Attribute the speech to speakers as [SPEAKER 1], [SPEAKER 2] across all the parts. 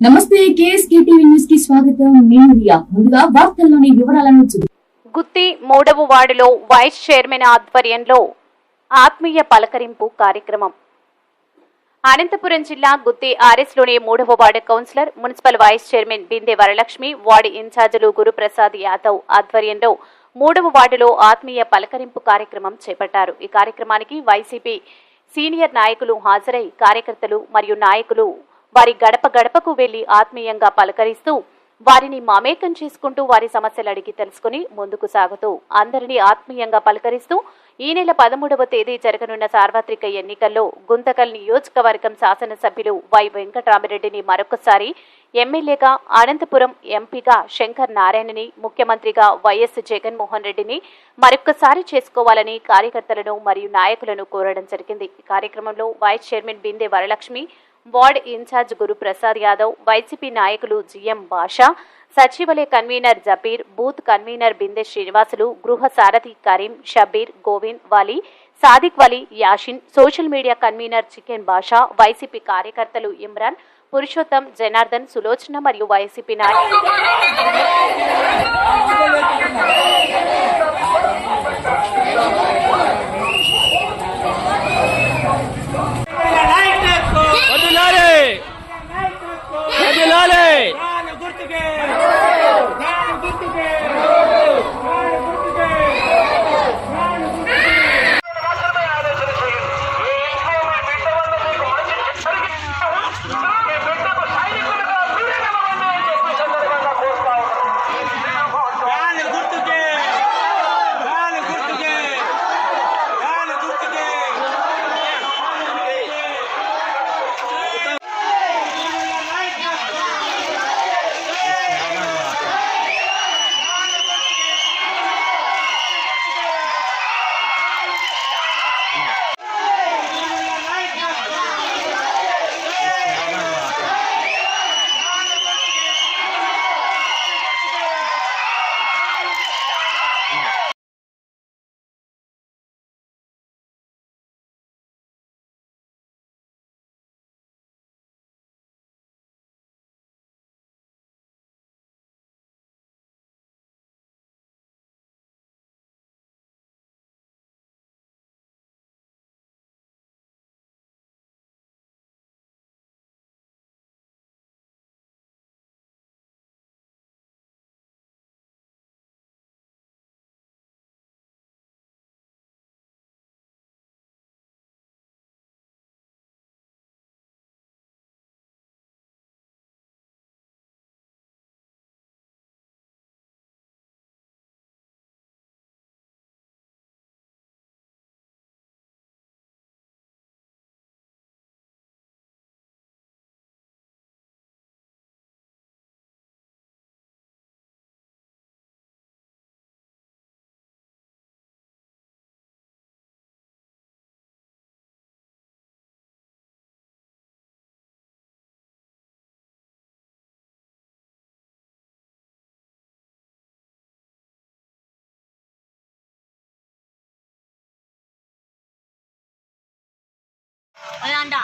[SPEAKER 1] నమస్తే కేఎస్కేటీవీ న్యూస్కి స్వాగతం. నేను రియా. ముందుగా వార్తల్లోని వివరాలను చూద్దాం.
[SPEAKER 2] గుత్తి మూడవ వార్డులో వైస్ చైర్మన్ ఆధ్వర్యంలో ఆత్మీయ పలకరింపు కార్యక్రమం. అనంతపురం జిల్లా గుత్తి ఆర్ఎస్లోని మూడవ ward councillor municipal vice chairman Binde Varalakshmi ward ఇన్ఛార్జీలు గురుప్రసాద్ యాదవ్ ఆధ్వర్యంలో మూడవ వార్డులో ఆత్మీయ పలకరింపు కార్యక్రమం చేపట్టారు. ఈ కార్యక్రమానికి వైసీపీ సీనియర్ నాయకులు హాజరై కార్యకర్తలు మరియు నాయకులు వారి గడప గడపకు వెళ్ళి ఆత్మీయంగా పలకరిస్తూ వారిని మమేకం చేసుకుంటూ వారి సమస్యలు అడిగి తెలుసుకుని ముందుకు సాగుతూ అందరినీ ఆత్మీయంగా పలకరిస్తూ ఈ నెల పదమూడవ తేదీ జరగనున్న సార్వత్రిక ఎన్నికల్లో గుంతకల్ నియోజకవర్గం శాసనసభ్యులు వై వెంకటరామిరెడ్డిని మరొకసారి ఎమ్మెల్యేగా అనంతపురం ఎంపీగా శంకర్ నారాయణని ముఖ్యమంత్రిగా వైఎస్ జగన్మోహన్ రెడ్డిని మరొకసారి చేసుకోవాలని కార్యకర్తలను మరియు నాయకులను కోరడం జరిగింది. ఈ కార్యక్రమంలో vice chairman Binde Varalakshmi ward incharge Guruprasad Yadav YCP నాయకులు జిఎం బాషా సచివాలయ convener Jabir booth convener Binde Srinivasulu గృహ సారథి Karim Shabbir Govind Vali Sadiq Vali Yashin social media convener chicken Basha YCP కార్యకర్తలు ఇమ్రాన్ పురుషోత్తం జనార్దన్ సులోచన మరియు వైసీపీ నాయకులు.
[SPEAKER 3] వదిలాలి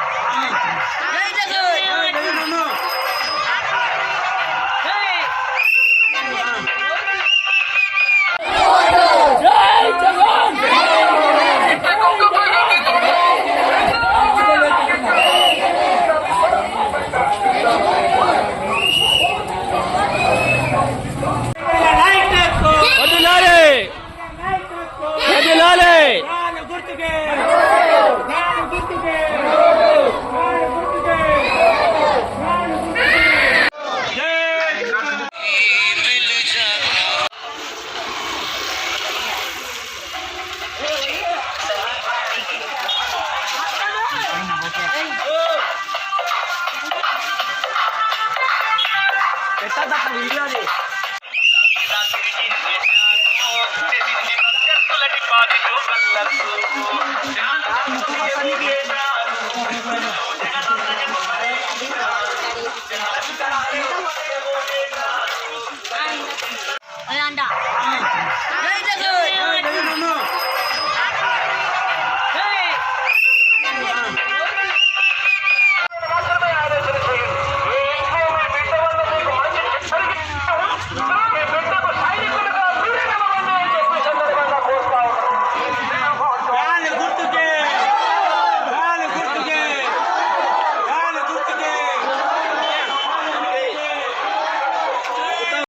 [SPEAKER 4] I'm